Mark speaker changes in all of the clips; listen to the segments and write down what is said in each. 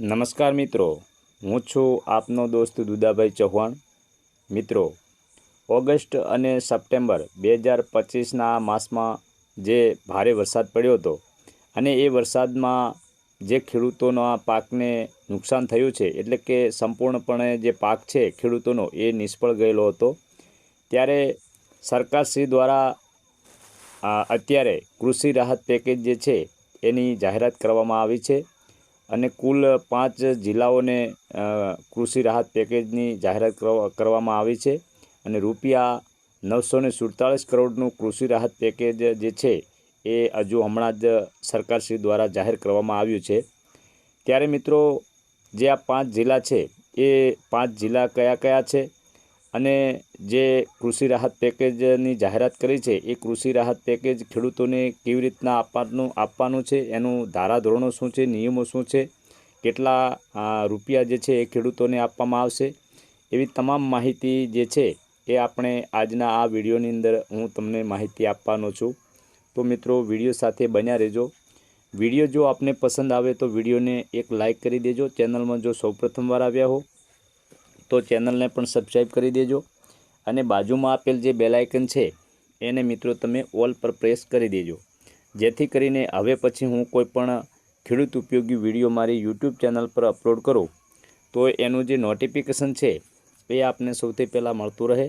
Speaker 1: નમસ્કાર મિત્રો, હું છું આપનો દોસ્ત દુદાભાઈ ચૌહાણ. મિત્રો, ઓગસ્ટ અને સપ્ટેમ્બર બે હજાર પચીસના માસમાં જે ભારે વરસાદ પડ્યો હતો અને એ વરસાદમાં જે ખેડૂતોના પાકને નુકસાન થયું છે, એટલે કે સંપૂર્ણપણે જે પાક છે ખેડૂતોનો એ નિષ્ફળ ગયેલો હતો. ત્યારે સરકારશ્રી દ્વારા અત્યારે કૃષિ રાહત પેકેજ જે છે એની જાહેરાત કરવામાં આવી છે. અને કુલ પાંચ જિલ્લાઓને કૃષિ રાહત પેકેજની જાહેરાત કરવા- કરવામાં આવી છે. અને રૂપિયા નવસો ને સુડતાલીસ કરોડનું કૃષિ રાહત પેકેજ જે છે, એ હજુ હમણાં જ સરકારશ્રી દ્વારા જાહેર કરવામાં આવ્યું છે. ત્યારે મિત્રો, જે આ પાંચ જિલ્લા છે, એ પાંચ જિલ્લા કયા કયા છે? અને જે કૃષિ રાહત પેકેજની જાહેરાત કરી છે, એ કૃષિ રાહત પેકેજ ખેડૂતોને કેવી રીતના આપવાનું આપવાનું છે, એનું ધારાધોરણો શું છે, નિયમો શું છે, કેટલા રૂપિયા જે છે એ ખેડૂતોને આપવામાં આવશે, એવી તમામ માહિતી જે છે એ આપણે આજના આ વિડીયોની અંદર હું તમને માહિતી આપવાનો છું. તો મિત્રો, વીડિયો સાથે બન્યા રહેજો. વીડિયો જો આપને પસંદ આવે તો વિડીયોને એક લાઇક કરી દેજો. ચેનલમાં જો સૌપ્રથમવાર આવ્યા હો તો ચેનલને પણ સબસ્ક્રાઈબ કરી દેજો. અને બાજુમાં આપેલ જે બેલાઇકન છે, એને મિત્રો તમે ઓલ પર પ્રેસ કરી દેજો. જેથી કરીને હવે પછી હું કોઈપણ ખેડૂત ઉપયોગી વીડિયો મારી યુટ્યુબ ચેનલ પર અપલોડ કરું, તો એનું જે નોટિફિકેશન છે, એ આપને સૌથી પહેલાં મળતું રહે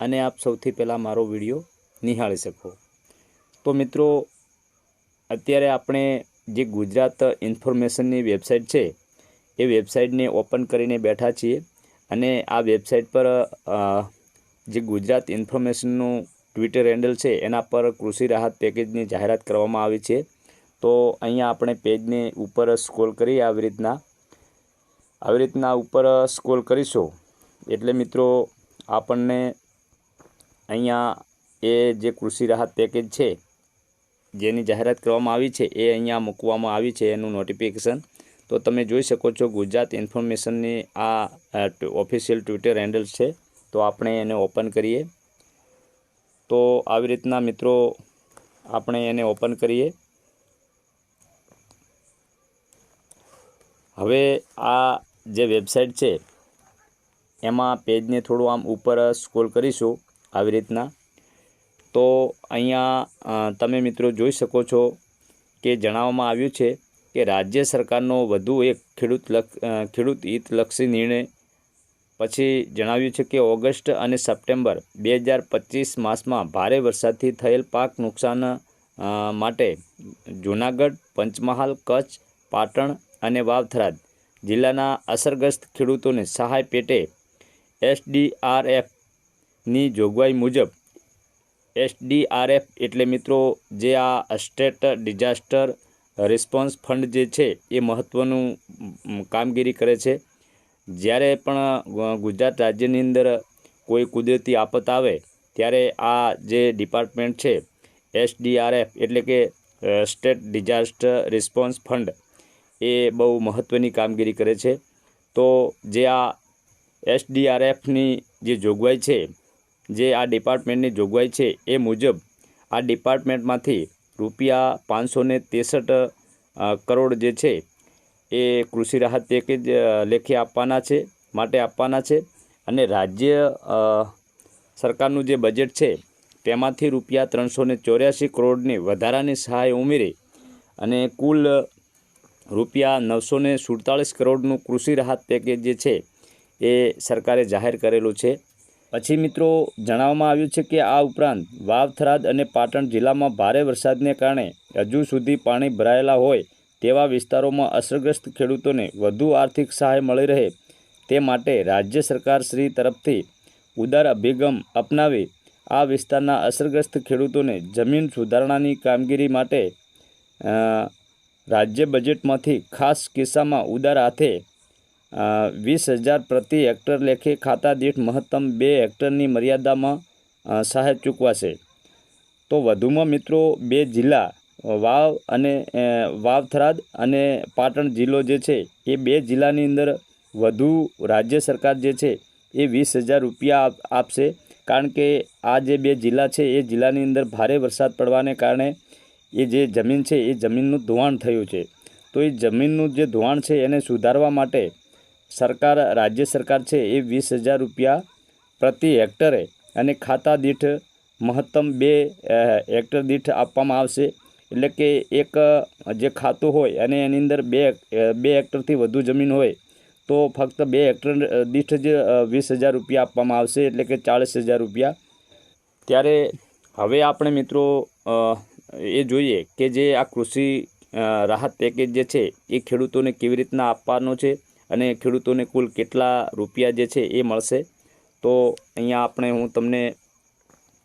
Speaker 1: અને આપ સૌથી પહેલાં મારો વીડિયો નિહાળી શકો. તો મિત્રો, અત્યારે આપણે જે ગુજરાત ઇન્ફોર્મેશનની વેબસાઇટ છે, એ વેબસાઇટને ઓપન કરીને બેઠા છીએ. અને આ વેબસાઇટ પર જે ગુજરાત ઇન્ફોર્મેશનનું ટ્વિટર હેન્ડલ છે, એના પર કૃષિ રાહત પેકેજની જાહેરાત કરવામાં આવી છે. તો અહીંયા આપણે પેજને ઉપર સ્ક્રોલ કરીએ આવી રીતના આવી રીતના ઉપર સ્ક્રોલ કરીશું. એટલે મિત્રો, આપણને અહીંયા એ જે કૃષિ રાહત પેકેજ છે, જેની જાહેરાત કરવામાં આવી છે, એ અહીંયા મૂકવામાં આવી છે, એનું નોટિફિકેશન. તો તમે જોઈ શકો છો ગુજરાત ઇન્ફોર્મેશનની આ ઓફિશિયલ ટ્વિટર હેન્ડલ છે. તો આપણે એને ઓપન કરીએ. તો આવી રીતના મિત્રો આપણે એને ઓપન કરીએ. હવે આ જે વેબસાઇટ છે, એમાં પેજને થોડું આમ ઉપર સ્ક્રોલ કરીશું આવી રીતના. તો અહીંયા તમે મિત્રો જોઈ શકો છો કે જણાવવામાં આવ્યું છે કે રાજ્ય સરકારનો વધુ એક ખેડૂત ખેડૂત હિતલક્ષી નિર્ણય પછી જણાવ્યું છે કે ઓગસ્ટ અને સપ્ટેમ્બર બે હજાર પચીસ માસમાં ભારે વરસાદથી થયેલ પાક નુકસાન માટે જૂનાગઢ, પંચમહાલ, કચ્છ, પાટણ અને વાવથરાદ જિલ્લાના અસરગ્રસ્ત ખેડૂતોને સહાય પેટે એસડીઆરએફની જોગવાઈ મુજબ એસડીઆરએફ એટલે મિત્રો જે આ સ્ટેટ ડિઝાસ્ટર રિસ્પોન્સ ફંડ જે છે, એ મહત્ત્વનું કામગીરી કરે છે. જ્યારે પણ ગુજરાત રાજ્યની અંદર કોઈ કુદરતી આફત આવે, ત્યારે આ જે ડિપાર્ટમેન્ટ છે એસડીઆરએફ એટલે કે સ્ટેટ ડિઝાસ્ટર રિસ્પોન્સ ફંડ એ બહુ મહત્ત્વની કામગીરી કરે છે. તો જે આ એસડીઆરએફની જે જોગવાઈ છે, જે આ ડિપાર્ટમેન્ટની જોગવાઈ છે, એ મુજબ આ ડિપાર્ટમેન્ટમાંથી રૂપિયા પાંચસો ને ત્રેસઠ કરોડ જે છે, એ કૃષિ રાહત પેકેજ લેખે આપવાના છે, માટે આપવાના છે અને રાજ્ય સરકારનું જે બજેટ છે, તેમાંથી રૂપિયા ત્રણસો ને ચોર્યાસી કરોડની વધારાની સહાય ઉમેરી અને કુલ રૂપિયા નવસો ને સુડતાળીસ કરોડનું કૃષિ રાહત પેકેજ જે છે, એ સરકારે જાહેર કરેલું છે. પછી મિત્રો, જણાવવામાં આવ્યું છે કે આ ઉપરાંત વાવ થરાદ અને પાટણ જિલ્લામાં ભારે વરસાદને કારણે હજુ સુધી પાણી ભરાયેલા હોય તેવા વિસ્તારોમાં અસરગ્રસ્ત ખેડૂતોને વધુ આર્થિક સહાય મળી રહે તે માટે રાજ્ય સરકાર શ્રી તરફથી ઉદાર અભિગમ અપનાવી આ વિસ્તારના અસરગ્રસ્ત ખેડૂતોને જમીન સુધારણાની કામગીરી માટે રાજ્ય બજેટમાંથી ખાસ કિસ્સામાં ઉદાર હાથે વીસ હજાર પ્રતિ હેક્ટર લેખે ખાતા દીઠ મહત્તમ બે હેક્ટરની મર્યાદામાં સહાય ચૂકવાશે. તો વધુમાં મિત્રો, બે જિલ્લા વાવ અને વાવ થરાદ અને પાટણ જિલ્લો જે છે, એ બે જિલ્લાની અંદર વધુ રાજ્ય સરકાર જે છે, એ વીસ હજાર રૂપિયા આપશે. કારણ કે આ જે બે જિલ્લા છે, એ જિલ્લાની અંદર ભારે વરસાદ પડવાને કારણે એ જે જમીન છે, એ જમીનનું ધોવાણ થયું છે. તો એ જમીનનું જે ધોવાણ છે, એને સુધારવા માટે સરકાર, રાજ્ય સરકાર છે એ વીસ હજાર રૂપિયા પ્રતિ હેક્ટરે અને ખાતા દીઠ મહત્તમ બે હેક્ટર દીઠ આપવામાં આવશે. એટલે કે એક, જે ખાતું હોય અને એની અંદર બે બે હેક્ટરથી વધુ જમીન હોય, તો ફક્ત બે હેક્ટર દીઠ જ વીસ હજાર રૂપિયા આપવામાં આવશે. એટલે કે ચાળીસ હજાર રૂપિયા. ત્યારે હવે આપણે મિત્રો એ જોઈએ કે જે આ કૃષિ રાહત પેકેજ જે છે એ ખેડૂતોને કેવી રીતના આપવાનો છે. અને ખેડૂતોને કુલ કેટલા રૂપિયા જે છે એ મળશે? તો અહીંયા આપણે હું તમને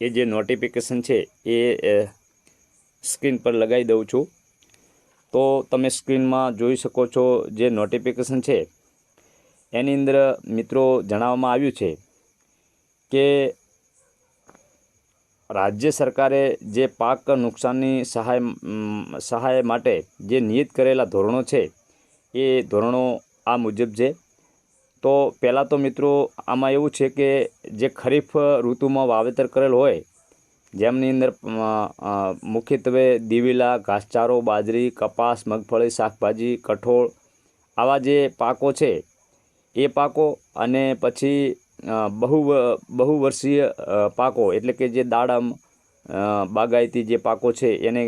Speaker 1: એ જે નોટિફિકેશન છે એ સ્ક્રીન પર લગાવી દઉં છું. તો તમે સ્ક્રીનમાં જોઈ શકો છો જે નોટિફિકેશન છે, એની અંદર મિત્રો જણાવવામાં આવ્યું છે કે રાજ્ય સરકારે જે પાક નુકસાનની સહાય સહાય માટે જે નિયત કરેલા ધોરણો છે, એ ધોરણો આ મુજબ છે. તો પહેલાં તો મિત્રો આમાં એવું છે કે જે ખરીફ ઋતુમાં વાવેતર કરેલ હોય, જેમની અંદર મુખ્યત્વે દિવેલા, ઘાસચારો, બાજરી, કપાસ, મગફળી, શાકભાજી, કઠોળ આવા જે પાકો છે, એ પાકો અને પછી બહુ, બહુવર્ષીય પાકો એટલે કે જે દાડમ બાગાયતી જે પાકો છે એને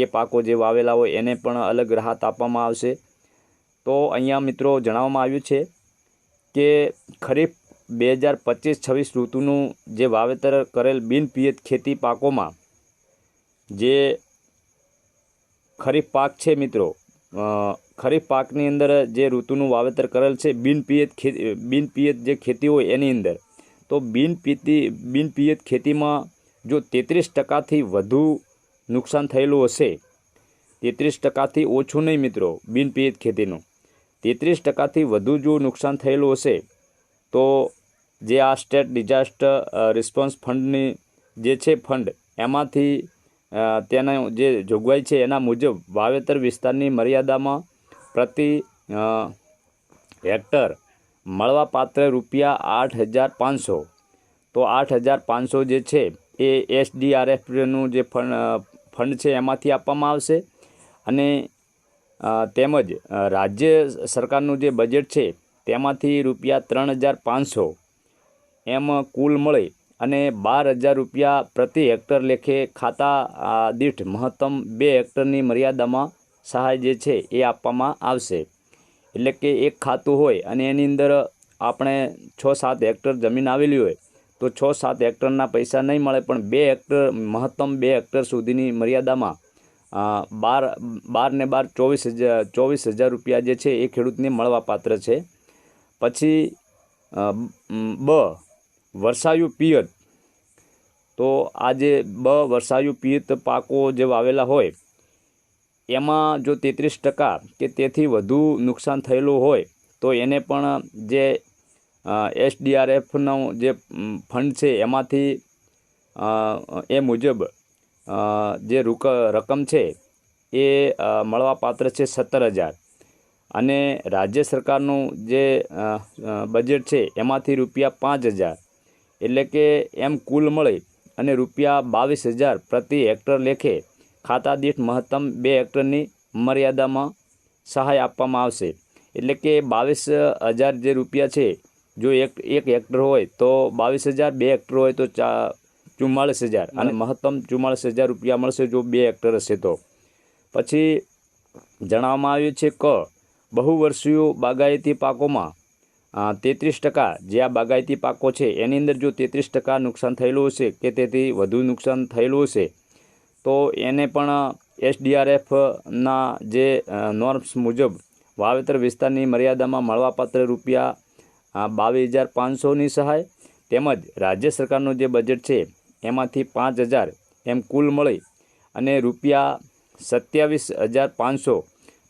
Speaker 1: એ પાકો જે વાવેલા હોય એને પણ અલગ રાહત આપવામાં આવશે. તો અહીંયા મિત્રો જણાવવામાં આવ્યું છે કે ખરીફ બે હજાર પચીસ છવ્વીસ ઋતુનું જે વાવેતર કરેલ બિનપિયત ખેતી પાકોમાં જે ખરીફ પાક છે મિત્રો ખરીફ પાકની અંદર જે ઋતુનું વાવેતર કરેલ છે બિનપિયત ખેતી બિનપિયત જે ખેતી હોય એની અંદર, તો બિનપિયતી બિનપિયત ખેતીમાં જો તેત્રીસ ટકાથી વધુ નુકસાન થયેલું હશે, તેત્રીસ ટકાથી ઓછું નહીં મિત્રો બિનપિયત ખેતીનું. તેત્રીસ ટકાથી વધુ જો નુકસાન થયેલું હશે, તો જે આ સ્ટેટ ડિઝાસ્ટર રિસ્પોન્સ ફંડની જે છે ફંડ, એમાંથી તેના જે જોગવાઈ છે એના મુજબ વાવેતર વિસ્તારની મર્યાદામાં પ્રતિ હેક્ટર મળવાપાત્ર રૂપિયા આઠ હજાર પાંચસો. તો આઠ હજાર પાંચસો જે છે એ એસડીઆરએફનું જે ફંડ છે એમાંથી આપવામાં આવશે. અને તેમજ રાજ્ય સરકારનું જે બજેટ છે, તેમાંથી રૂપિયા ત્રણ હજાર પાંચસો એમ કુલ મળે અને બાર હજાર રૂપિયા પ્રતિ હેક્ટર લેખે ખાતા દીઠ મહત્તમ બે હેક્ટરની મર્યાદામાં સહાય જે છે, એ આપવામાં આવશે. એટલે કે એક ખાતું હોય અને એની અંદર આપણે છ સાત હેક્ટર જમીન આવેલી હોય, તો છ સાત હેક્ટરના પૈસા નહીં મળે, પણ બે હેક્ટર, મહત્તમ બે હેક્ટર સુધીની મર્યાદામાં બાર બાર ને બાર ચોવીસ હજાર ચોવીસ હજાર રૂપિયા જે છે એ ખેડૂતને મળવાપાત્ર છે. પછી બ વર્ષાયુ પિયત. તો આ જે બ વર્ષાયુ પિયત પાકો જે વાવેલા હોય, એમાં જો તેત્રીસ ટકા કે તેથી વધુ નુકસાન થયેલું હોય, તો એને પણ જે એસડીઆરએફનો જે ફંડ છે એમાંથી એ મુજબ જે રૂક, રકમ છે, એ મળવાપાત્ર છે સત્તર હજાર. અને રાજ્ય સરકારનું જે બજેટ છે, એમાંથી રૂપિયા પાંચ હજાર. એટલે કે એમ કુલ મળે અને રૂપિયા બાવીસ હજાર પ્રતિ હેક્ટર લેખે ખાતા દીઠ મહત્તમ બે હેક્ટરની મર્યાદામાં સહાય આપવામાં આવશે. એટલે કે બાવીસ હજાર જે રૂપિયા છે, જો એક એક હેક્ટર હોય તો બાવીસ હજાર, બે હેક્ટર હોય તો ચા ચુમ્માળીસ હજાર. અને મહત્તમ ચુમ્માળીસ હજાર રૂપિયા મળશે જો બે એક્ટર હશે તો. પછી જણાવવામાં આવ્યું છે કે. બહુવર્ષીય બાગાયતી પાકોમાં તેત્રીસ ટકા જે આ બાગાયતી પાકો છે એની અંદર જો તેત્રીસ ટકા નુકસાન થયેલું હશે કે તેથી વધુ નુકસાન થયેલું હશે તો એને પણ એસડીઆરએફના જે નોર્મ્સ મુજબ વાવેતર વિસ્તારની મર્યાદામાં મળવાપાત્ર રૂપિયા બાવીસ હજાર પાંચસોની સહાય. તેમજ રાજ્ય સરકારનું જે બજેટ છે એમાંથી પાંચ હજાર એમ કુલ મળી અને રૂપિયા સત્યાવીસ હજાર પાંચસો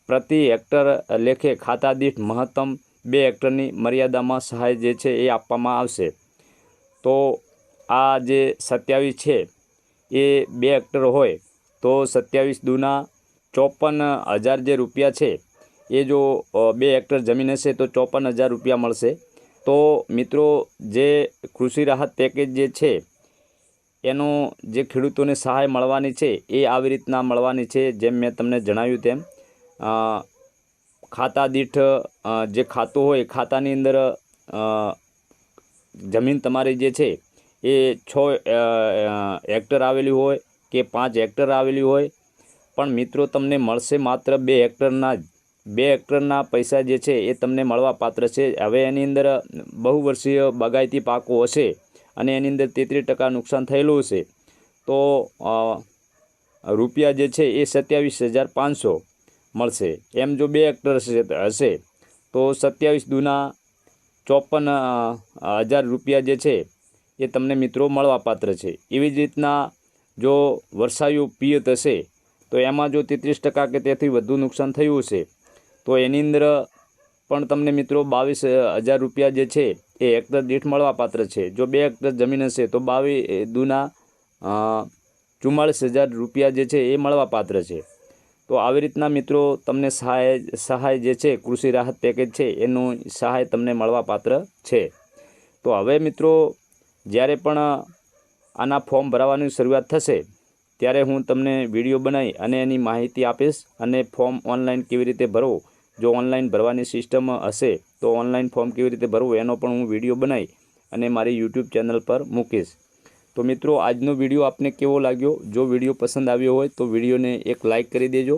Speaker 1: પ્રતિ હેક્ટર લેખે ખાતા દીઠ મહત્તમ બે હેક્ટરની મર્યાદામાં સહાય જે છે એ આપવામાં આવશે. તો આ જે સત્યાવીસ છે એ બે હેક્ટર હોય તો સત્યાવીસ દુના ચોપન હજાર જે રૂપિયા છે એ જો બે હેક્ટર જમીન હશે તો ચોપન હજાર રૂપિયા મળશે. તો મિત્રો જે કૃષિ રાહત પેકેજ જે છે એનો જે ખેડૂતોને સહાય મળવાની છે, એ આવી રીતના મળવાની છે જેમ મેં તમને જણાવ્યું તેમ. ખાતા દીઠ જે ખાતું હોય ખાતાની અંદર જમીન તમારી જે છે, એ છ હેક્ટર આવેલી હોય કે પાંચ હેક્ટર આવેલી હોય. પણ મિત્રો, તમને મળશે માત્ર બે હેક્ટરના બે હેક્ટરના પૈસા જે છે, એ તમને મળવા પાત્ર છે. હવે એની અંદર બહુ વર્ષીય બાગાયતી પાકો હશે. અને એની અંદર તેત્રીસ ટકા નુકસાન થયેલું હશે. તો રૂપિયા જે છે એ સત્યાવીસ હજાર પાંચસો મળશે. એમ જો બે હેક્ટર હશે તો સત્યાવીસ દુના ચોપન હજાર રૂપિયા જે છે એ તમને મિત્રો મળવાપાત્ર છે. એવી જ રીતના જો વર્ષાયું પિયત હશે, તો એમાં જો તેત્રીસ ટકા કે તેથી વધુ નુકસાન થયું હશે, તો એની અંદર પણ તમને મિત્રો બાવીસ હજાર રૂપિયા જે છે એ હેક્ટર દીઠ મળવાપાત્ર છે. જો બે હેક્ટર જમીન હશે, તો બાવી દુના ચુમ્માળીસ હજાર રૂપિયા જે છે એ મળવાપાત્ર છે. તો આવી રીતના મિત્રો તમને સહાય સહાય જે છે, કૃષિ રાહત પેકેજ છે, એનું સહાય તમને મળવાપાત્ર છે. તો હવે મિત્રો, જ્યારે પણ આના ફોર્મ ભરાવાની શરૂઆત થશે, ત્યારે હું તમને વીડિયો બનાવી અને એની માહિતી આપીશ અને ફોર્મ ઓનલાઈન કેવી રીતે ભરો જો ઓનલાઈન ભરવાની સિસ્ટમ હશે તો ઓનલાઈન ફોર્મ કેવી રીતે ભરવું એનો પણ હું વીડિયો બનાવી અને મારી યુટ્યુબ ચેનલ પર મૂકીશ. તો મિત્રો, આજનો વીડિયો આપને કેવો લાગ્યો? જો વીડિયો પસંદ આવ્યો હોય તો વિડીયોને એક લાઇક કરી દેજો.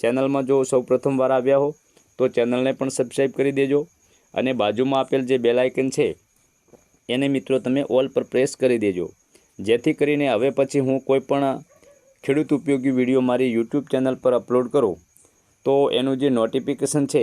Speaker 1: ચેનલમાં જો સૌ પ્રથમવાર આવ્યા હો, તો ચેનલને પણ સબસ્ક્રાઈબ કરી દેજો અને બાજુમાં આપેલ જે બેલાઇકન છે, એને મિત્રો તમે ઓલ પર પ્રેસ કરી દેજો. જેથી કરીને હવે પછી હું કોઈપણ ખેડૂત ઉપયોગી વીડિયો મારી યુટ્યુબ ચેનલ પર અપલોડ કરું. તો એનું જે નોટિફિકેશન છે